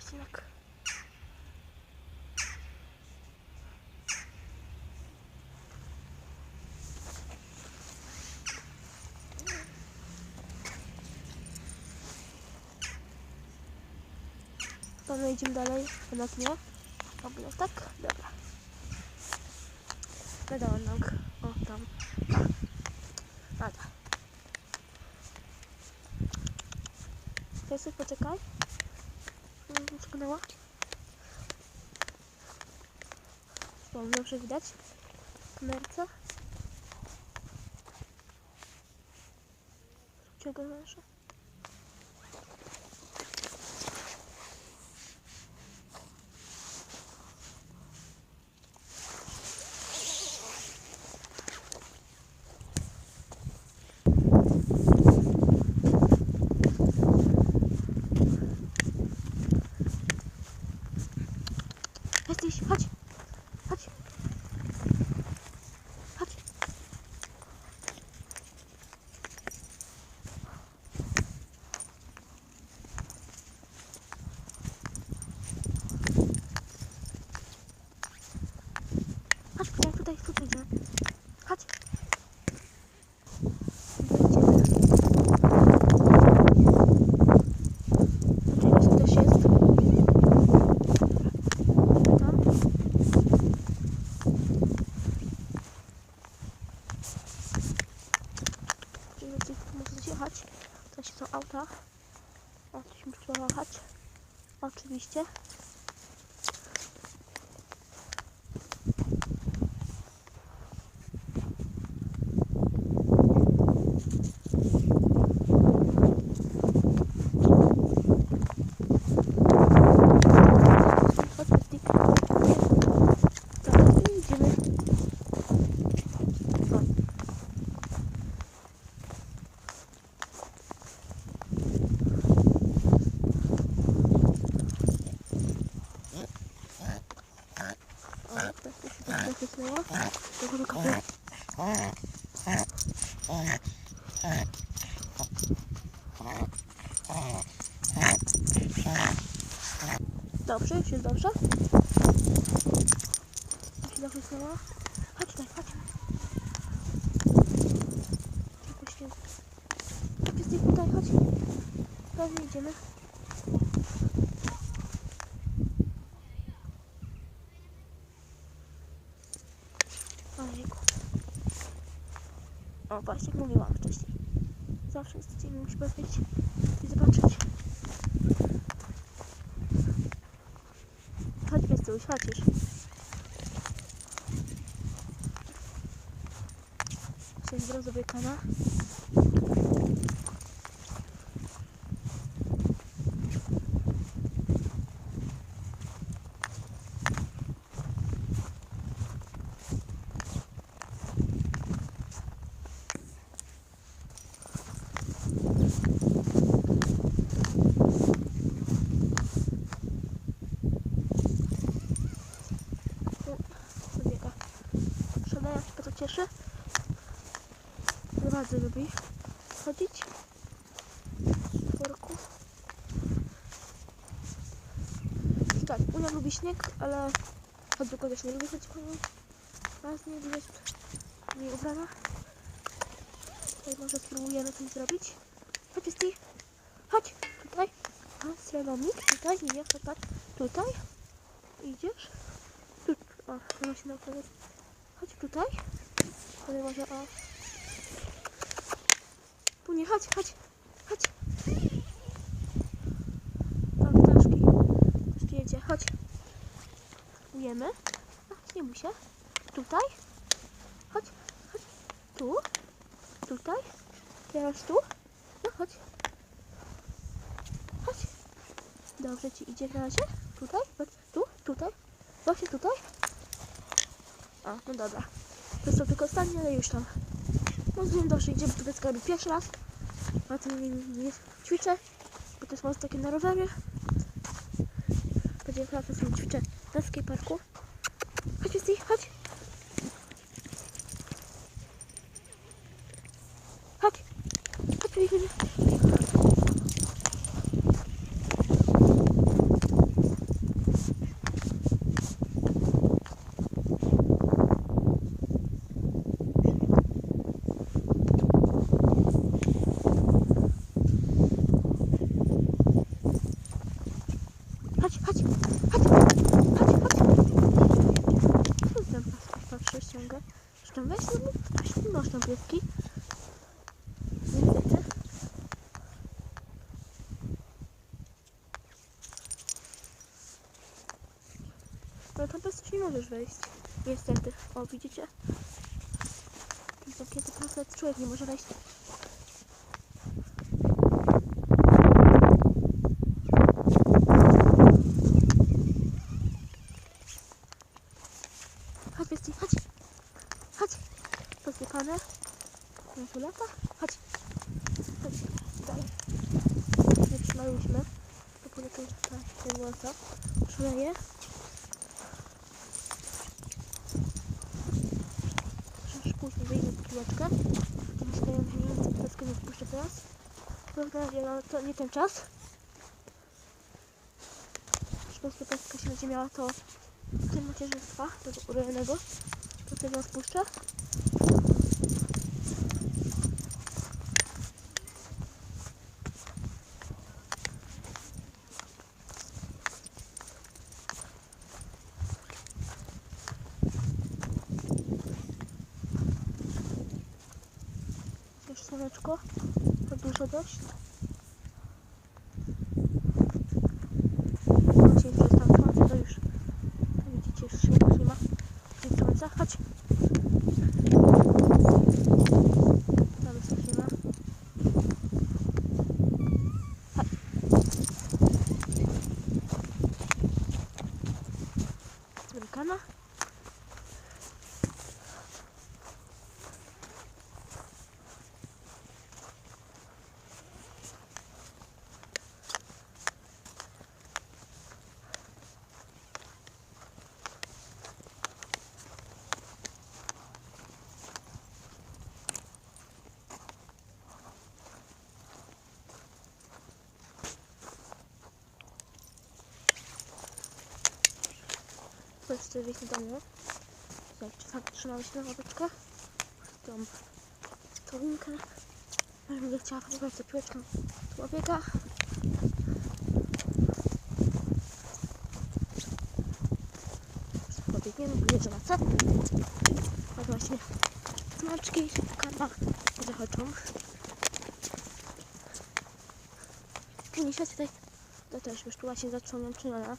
właśnie tak. Dobra, idziemy dalej. Jednak nie. Dobra, tak? Dobra. No. O, tam. Nada. Piesek, poczekaj. Mm, Skanęła. O, dobrze widać. w Kamerce. Czego nasze? Jesteś, chodź. Chodź. Chodź. Chodź tutaj, tutaj, tutaj idziemy. Chodź. Idziemy. Tutaj właśnie też jest. Tam. Czyli gdzieś tu możecie jechać. To się są auta. O, tu się można jechać. Oczywiście. Chodź, Betty. Dobra, i idziemy. O. O, tak to się tak zacisnęło. Trochę do kawy. Dobrze, już jest dobrze. Jak się znowu. Chodź tutaj, chodź. Tylko śniegu. Jesteś tutaj, chodź. Prawie idziemy. Ojejku. O, właśnie mówiłam wcześniej. Zawsze mi musimy być i zobaczyć. Piastuś, chodź. Coś brązowy kana. Pobiega. Szanowna, jak się to cieszy. Bardzo lubi chodzić w worku. Tak, Unia lubi śnieg, ale choć do kogoś nie lubi chodzić po nim. Raz nie jest nie ubrana. Tutaj może spróbujemy coś zrobić. Chodź, Esty. Chodź, tutaj. A, ceramik, tutaj, nie, chodź, patrz. Tutaj. Idziesz. Tu, o, ona się na koniec. Chodź tutaj. Tutaj może, o. Tu nie, chodź, chodź, chodź. Tam ptaszki. Tu jedzie, chodź. Ujemy. A, nie się. Tutaj. Chodź, chodź. Tu. Tutaj. Teraz tu. No, chodź. Chodź. Dobrze ci idzie na razie. Tutaj, chodź. tu, tutaj. Właśnie tutaj. A, no dobra. To są tylko ostatnie, ale już tam. No z nim dobrze idziemy do sklepu pierwszy raz. A tym nie, nie ćwiczę, bo to jest most takie na rowerze. Będzie praca sobie ćwiczę na skateparku. Chodź, Misty. Chodź. Chodź, biegniemy. ściągę. Zresztą weź no bo coś nie można pieski. Niestety. Ale tam bez coś nie możesz wejść. Niestety. O, widzicie? Takie to trochę człowiek nie może wejść. Chodź, Bestii, chodź. Chodź. Posypane. Na tu lata. Chodź. Chodź. Dalej. Nie trzymałyśmy. To po prostu ten włosa. Szaleje. Chwileczkę. Myślę, że troszkę nie wpuszczę teraz. Prawda, no, to nie ten czas. Prostu pestka się będzie miała to w tym macierzyństwa, tego urojonego. To wtedy ją spuszczę. Już słoneczko, to dużo dość. Dzisiaj przestał słońce, to już to widzicie, już się nie ma. Nic słońca, chodź. Tam jest nie ma. Chodź. Zamykana. To jest do domu. Fakt trzymamy się na łapeczkę. Tą stołunkę. Ja będę chciała próbować za piłeczką człowieka. Pobiegniemy, bliżej na co? Tak właśnie. Smaczki, karma zachodzą. Misia tutaj, to też już tu właśnie zaczynam czyniona.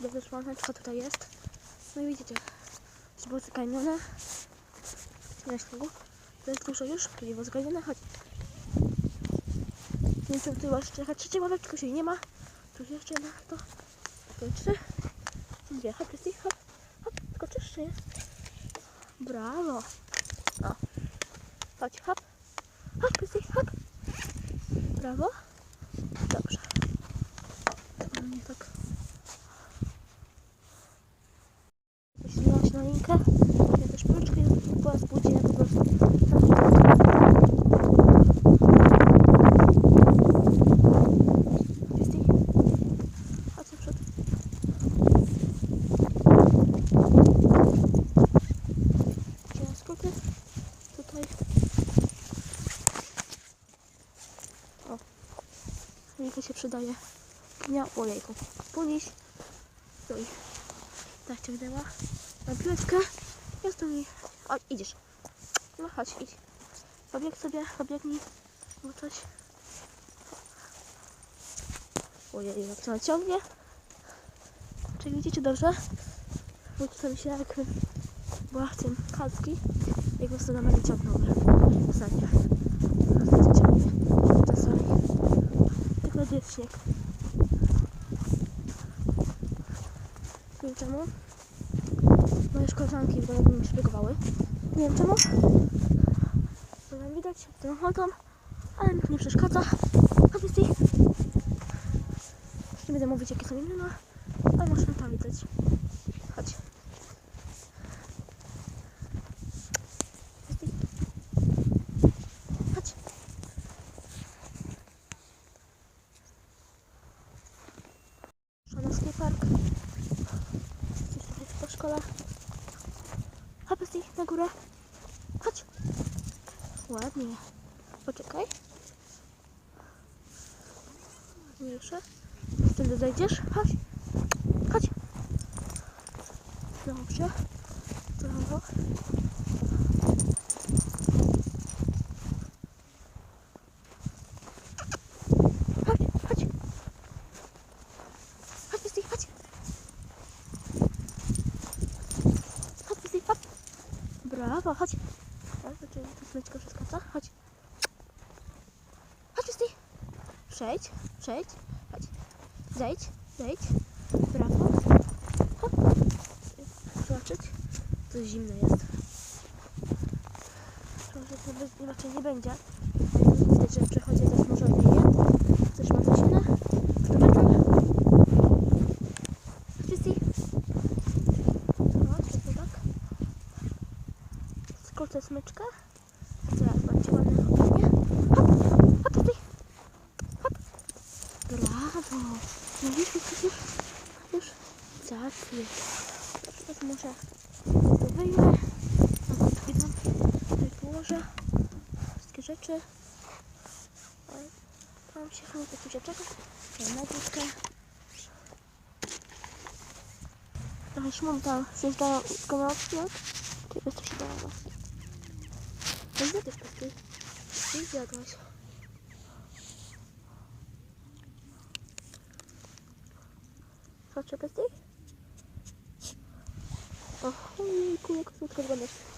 Dobrze słoneczko tutaj jest. No i widzicie, że było zganione. Na śniegu. To jest dużo już, czyli było zganione. Chodź. Nie wiem, tu jeszcze jechać trzeciej ławeczki, się nie ma. Tu jeszcze jedna, to. To trzy. Dwie. Chodź, Christy, hop. Hop, tylko trzy jest. Brawo. O. Chodź, hop. Hop, Christy, hop. Brawo. Dobrze. To mnie tak Zmieniłaś na linkę. Ja też policzkę była spółdzielnia po prostu. Christy? Chodź na przód. Gdzie na skróty? Tutaj. O. Linka się przydaje. Gnia olejku. Podnieś. Stój. Tak ciągnęła. Na piłeczkę. Jest tu mi. O, idziesz. No chodź, idź. Pobieg sobie, pobiegnij. Bo coś. Ojej, jak to ciągnie. Czy widzicie dobrze? Bo tutaj się jak była w tym kalski. Jak po prostu na mnie ciągnął. Widzicie, ciągnie. Czasami. Gdzie jest śnieg. Czemu. Moje koleżanki w domu mi szpiegowały. Nie wiem czemu. To nam widać tą ochotą, ale mi to nie przeszkadza. Chodź ich. Nie będę mówić jakie są imiona, ale można tam widać. Chodź. Chodź. Chodź. Szanowski park. Gdzieś tutaj po szkole. Chodź Bestie, na górę. Chodź. Ładnie. Poczekaj. Mniejsze. Wtedy zejdziesz. Chodź. Chodź. Dobrze. Brawo. Chodź, chodź. Chodź, chodź. Chodź, chodź. Brawo, chodź. Tak, to smyczko przeskoczy. Chodź. Chodź, Misty. Przejdź, przejdź. Chodź. Zejdź, zejdź. Brawo. Hop. Zobaczyć. To zimno jest. Może to raczej nie będzie. Widać, że przechodzi też może wieje. Też bardzo zimne. Kilometrem. Wszyscy. Chodź, to tak. Skrócę smyczkę. A teraz będzie ładne chodzenie. Hop, hop, tutaj. Hop. Brawo. Widzisz, już, już, już. Tak jest. Teraz może wyjmę. No, tutaj położę. Wszystkie rzeczy. Tam się chyba tu się czeka. Mam nagródkę. Trochę szmum tam zjeżdżają jak? Ty bez to się dało. No i zjadłeś pesty. Nie zjadłaś. Patrzę pesty? O, ojejku, jak słodko wyglądasz.